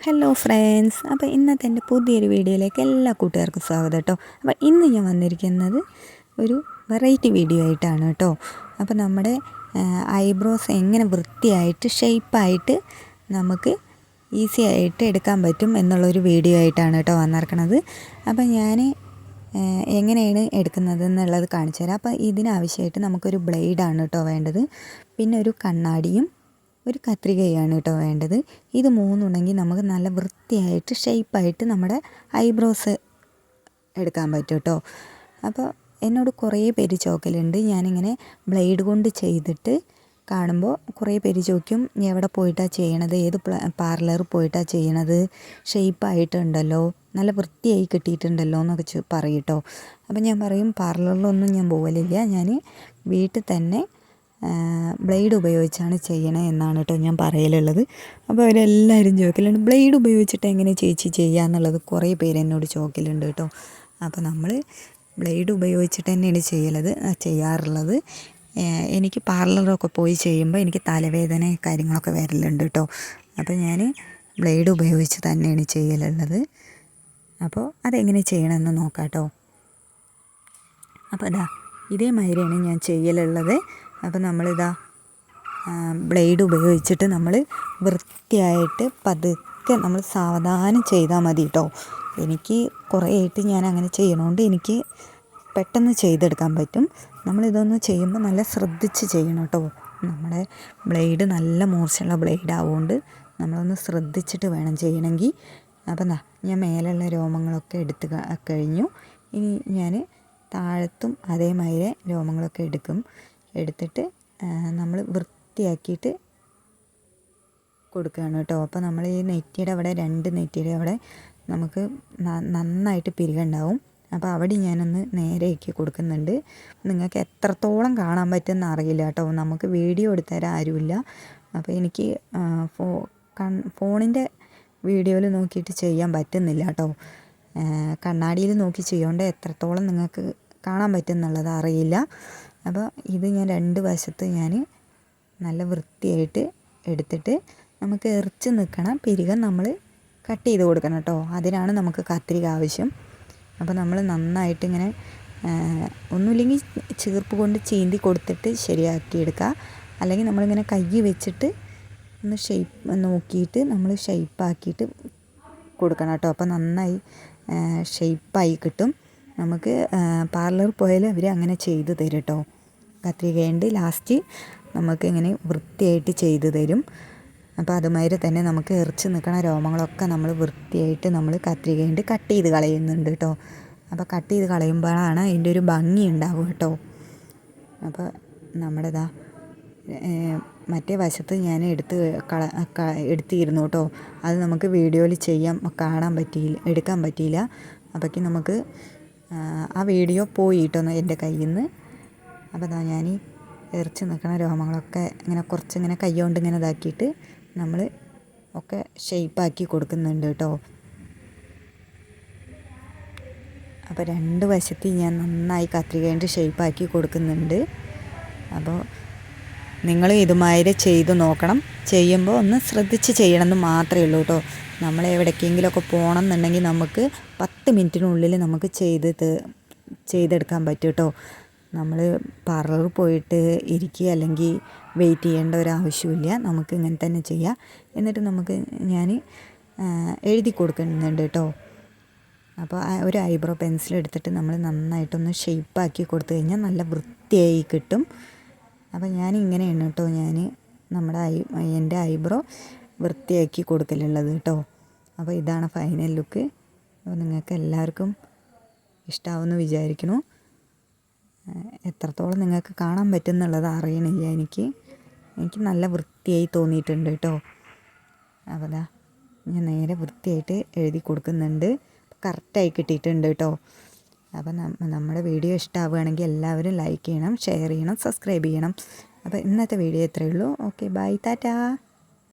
Hello friends അപ്പോൾ ഇന്നത്തെ എന്റെ പുതിയൊരു വീഡിയോയിലേക്ക് എല്ലാ കൂട്ടുകാർക്കും സ്വാഗതം കേട്ടോ. അപ്പോൾ ഇന്ന് ഞാൻ വന്നിരിക്കുന്നത് ഒരു വെറൈറ്റി വീഡിയോ ആയിട്ടാണ് കേട്ടോ. അപ്പോൾ നമ്മുടെ ഐബ്രോസ് എങ്ങനെ വൃത്തിയായിട്ട് ഷേപ്പായിട്ട് നമുക്ക് ഈസി ആയിട്ട് എടുക്കാൻ പറ്റും എന്നുള്ളൊരു വീഡിയോ ആയിട്ടാണ് കേട്ടോ വന്നിറക്കണത് അപ്പോൾ ഞാൻ എങ്ങനെയാണ് എടുക്കുന്നത് എന്നുള്ളത് കാണിച്ചു തരാം. അപ്പോൾ ഇതിനാവശ്യമായിട്ട് നമുക്കൊരു ബ്ലേഡാണ് കേട്ടോ വേണ്ടത്. പിന്നെ ഒരു കണ്ണാടിയും ഒരു കത്രികയാണ് കേട്ടോ വേണ്ടത്. ഇത് മൂന്നുണ്ടെങ്കിൽ നമുക്ക് നല്ല വൃത്തിയായിട്ട് ഷേപ്പായിട്ട് നമ്മുടെ ഐബ്രോസ് എടുക്കാൻ പറ്റും കേട്ടോ. അപ്പോൾ എന്നോട് കുറേ പേര് ചോക്കലുണ്ട്. ഞാനിങ്ങനെ ബ്ലേഡ് കൊണ്ട് ചെയ്തിട്ട് കാണുമ്പോൾ കുറേ പേര് ചോദിക്കും എവിടെ പോയിട്ടാണ് ചെയ്യണത്? ഏത് പാർലർ പോയിട്ടാണ് ചെയ്യണത്? ഷേപ്പായിട്ടുണ്ടല്ലോ നല്ല വൃത്തിയായി കിട്ടിയിട്ടുണ്ടല്ലോ എന്നൊക്കെ പറയും കേട്ടോ. അപ്പോൾ ഞാൻ പറയും പാർലറിലൊന്നും ഞാൻ പോകലില്ല ഞാൻ വീട്ടിൽ തന്നെ ബ്ലേഡ് ഉപയോഗിച്ചാണ് ചെയ്യണേ എന്നാണ് കേട്ടോ ഞാൻ പറയലുള്ളത്. അപ്പോൾ അവരെല്ലാവരും ചോദിക്കലുണ്ട് ബ്ലേഡ് ഉപയോഗിച്ചിട്ട് എങ്ങനെ ചേച്ചി ചെയ്യുക എന്നുള്ളത് കുറേ പേര് എന്നോട് ചോദിക്കലുണ്ട് കേട്ടോ. അപ്പോൾ നമ്മൾ ബ്ലേഡ് ഉപയോഗിച്ചിട്ട് തന്നെയാണ് ചെയ്യലത് ചെയ്യാറുള്ളത്. എനിക്ക് പാർലറൊക്കെ പോയി ചെയ്യുമ്പോൾ എനിക്ക് തലവേദന കാര്യങ്ങളൊക്കെ വരലുണ്ട് കേട്ടോ. അപ്പോൾ ഞാൻ ബ്ലേഡ് ഉപയോഗിച്ച് തന്നെയാണ് ചെയ്യലുള്ളത്. അപ്പോൾ അതെങ്ങനെ ചെയ്യണമെന്ന് നോക്കാം കേട്ടോ. അപ്പോൾ അതാ ഇതേമാതിരിയാണ് ഞാൻ ചെയ്യലുള്ളത്. അപ്പോൾ നമ്മളിതാ ബ്ലേഡ് ഉപയോഗിച്ചിട്ട് നമ്മൾ വൃത്തിയായിട്ട് പതുക്കെ നമ്മൾ സാവധാനം ചെയ്താൽ മതി കേട്ടോ എനിക്ക് കുറേ ആയിട്ട് ഞാൻ അങ്ങനെ ചെയ്യണോണ്ട് എനിക്ക് പെട്ടെന്ന് ചെയ്തെടുക്കാൻ പറ്റും. നമ്മളിതൊന്ന് ചെയ്യുമ്പോൾ നല്ല ശ്രദ്ധിച്ച് ചെയ്യണം കേട്ടോ നമ്മുടെ ബ്ലേഡ് നല്ല മൂർച്ചയുള്ള ബ്ലേഡ് ആവുകൊണ്ട് നമ്മളൊന്ന് ശ്രദ്ധിച്ചിട്ട് വേണം ചെയ്യണമെങ്കിൽ. അപ്പം എന്താ ഞാൻ മേലുള്ള രോമങ്ങളൊക്കെ എടുത്ത് കഴിഞ്ഞു. ഇനി ഞാൻ താഴത്തും അതേമാതിരി രോമങ്ങളൊക്കെ എടുക്കും. എടുത്തിട്ട് നമ്മൾ വൃത്തിയാക്കിയിട്ട് കൊടുക്കുകയാണ് കേട്ടോ. അപ്പോൾ നമ്മൾ ഈ നെറ്റിയുടെ അവിടെ രണ്ട് നെറ്റിയുടെ അവിടെ നമുക്ക് നന്നായിട്ട് പിരികുണ്ടാവും അപ്പോൾ അവിടെ ഞാനൊന്ന് നേരെയാക്കി കൊടുക്കുന്നുണ്ട്. നിങ്ങൾക്ക് എത്രത്തോളം കാണാൻ പറ്റുമെന്ന് അറിയില്ല കേട്ടോ. നമുക്ക് വീഡിയോ എടുത്തുതരാൻ ആരുമില്ല. അപ്പോൾ എനിക്ക് ഫോ കൺ ഫോണിന്റെ വീഡിയോയിൽ നോക്കിയിട്ട് ചെയ്യാൻ പറ്റുന്നില്ല കേട്ടോ. കണ്ണാടിയിൽ നോക്കി ചെയ്യേണ്ട എത്രത്തോളം നിങ്ങൾക്ക് കാണാൻ പറ്റും എന്നുള്ളത് അറിയില്ല. അപ്പോൾ ഇത് ഞാൻ രണ്ട് വശത്ത് ഞാൻ നല്ല വൃത്തിയായിട്ട് എടുത്തിട്ട് നമുക്ക് എറിച്ച് നിൽക്കണം. പിരികം നമ്മൾ കട്ട് ചെയ്ത് കൊടുക്കണം കേട്ടോ. അതിനാണ് നമുക്ക് കത്രിക ആവശ്യം. അപ്പോൾ നമ്മൾ നന്നായിട്ട് ഇങ്ങനെ ഒന്നുമില്ലെങ്കിൽ ചീർപ്പ് കൊണ്ട് ചീന്തി കൊടുത്തിട്ട് ശരിയാക്കി എടുക്കുക. അല്ലെങ്കിൽ നമ്മളിങ്ങനെ കൈ വെച്ചിട്ട് ഒന്ന് ഷെയ്പ്പ് നോക്കിയിട്ട് നമ്മൾ ഷെയ്പ്പാക്കിയിട്ട് കൊടുക്കണം കേട്ടോ. അപ്പോൾ നന്നായി ഷെയ്പ്പായി കിട്ടും. നമുക്ക് പാർലറിൽ പോയാൽ അവർ അങ്ങനെ ചെയ്തു തരും കേട്ടോ കത്രികയുണ്ട് ലാസ്റ്റ് നമുക്ക് ഇങ്ങനെ വൃത്തിയായിട്ട് ചെയ്തു തരും. അപ്പോൾ അതുമാതിരി തന്നെ നമുക്ക് എറിച്ച് നിൽക്കണ രോമങ്ങളൊക്കെ നമ്മൾ വൃത്തിയായിട്ട് നമ്മൾ കത്രികയുണ്ട് കട്ട് ചെയ്ത് കളയുന്നുണ്ട് കേട്ടോ അപ്പോൾ കട്ട് ചെയ്ത് കളയുമ്പോഴാണ് അതിന്റെ ഒരു ഭംഗി ഉണ്ടാവും കേട്ടോ അപ്പോൾ നമ്മുടെതാ മറ്റേ വശത്ത് ഞാൻ എടുത്ത് കള എടുത്തിരുന്നു കേട്ടോ അത് നമുക്ക് വീഡിയോയിൽ ചെയ്യാൻ കാണാൻ പറ്റിയില്ല എടുക്കാൻ പറ്റിയില്ല. അപ്പോഴേക്കും നമുക്ക് ആ വീഡിയോ പോയി എന്റെ കയ്യിൽ നിന്ന് അപ്പോൾ അതാ ഞാൻ എറിച്ച് നിൽക്കുന്ന രോമങ്ങളൊക്കെ ഇങ്ങനെ കുറച്ചിങ്ങനെ കൈ കൊണ്ട് ഇങ്ങനെ ഇതാക്കിയിട്ട് നമ്മൾ ഒക്കെ ഷെയ്പ്പാക്കി കൊടുക്കുന്നുണ്ട് കേട്ടോ. അപ്പോൾ രണ്ട് വശത്ത് ഞാൻ നന്നായി കത്രിക കൊണ്ട് ഷെയ്പ്പാക്കി കൊടുക്കുന്നുണ്ട്. അപ്പോൾ നിങ്ങൾ ഇതുമാതിരി ചെയ്ത് നോക്കണം. ചെയ്യുമ്പോൾ ഒന്ന് ശ്രദ്ധിച്ച് ചെയ്യണമെന്ന് മാത്രമേ ഉള്ളൂ കേട്ടോ. നമ്മൾ എവിടേക്കെങ്കിലുമൊക്കെ പോകണം എന്നുണ്ടെങ്കിൽ നമുക്ക് പത്ത് മിനിറ്റിനുള്ളിൽ നമുക്ക് ചെയ്ത് ചെയ്തെടുക്കാൻ പറ്റും കേട്ടോ നമ്മൾ പാർലറിൽ പോയിട്ട് ഇരിക്കുക അല്ലെങ്കിൽ വെയിറ്റ് ചെയ്യേണ്ട ഒരു ആവശ്യമില്ല. നമുക്ക് ഇങ്ങനെ തന്നെ ചെയ്യാം. എന്നിട്ട് നമുക്ക് ഞാൻ എഴുതി കൊടുക്കുന്നുണ്ട് കേട്ടോ അപ്പോൾ ഒരു ഐബ്രോ പെൻസിൽ എടുത്തിട്ട് നമ്മൾ നന്നായിട്ടൊന്ന് ഷെയ്പ്പാക്കി കൊടുത്തു കഴിഞ്ഞാൽ നല്ല വൃത്തിയായി കിട്ടും. അപ്പോൾ ഞാൻ ഇങ്ങനെയാണ് കേട്ടോ ഞാൻ നമ്മുടെ ഐ എന്റെ ഐബ്രോ വൃത്തിയാക്കി കൊടുക്കലുള്ളത് കേട്ടോ അപ്പോൾ ഇതാണ് ഫൈനൽ ലുക്ക് അപ്പോൾ നിങ്ങൾക്ക് എല്ലാവർക്കും ഇഷ്ടാവുമെന്ന് വിചാരിക്കുന്നു. എത്രത്തോളം നിങ്ങൾക്ക് കാണാൻ പറ്റും എന്നുള്ളത് അറിയണില്ല എനിക്ക്. എനിക്ക് നല്ല വൃത്തിയായി തോന്നിയിട്ടുണ്ട് കേട്ടോ. ദാ ഞാൻ നേരെ വൃത്തിയായിട്ട് എഴുതി കൊടുക്കുന്നുണ്ട്. കറക്റ്റായി കിട്ടിയിട്ടുണ്ട് കേട്ടോ. അപ്പം നമ്മുടെ വീഡിയോ ഇഷ്ടമാവുകയാണെങ്കിൽ എല്ലാവരും ലൈക്ക് ചെയ്യണം ഷെയർ ചെയ്യണം സബ്സ്ക്രൈബ് ചെയ്യണം. അപ്പോൾ ഇന്നത്തെ വീഡിയോ ഇത്രയേ ഉള്ളൂ. Okay bye tata.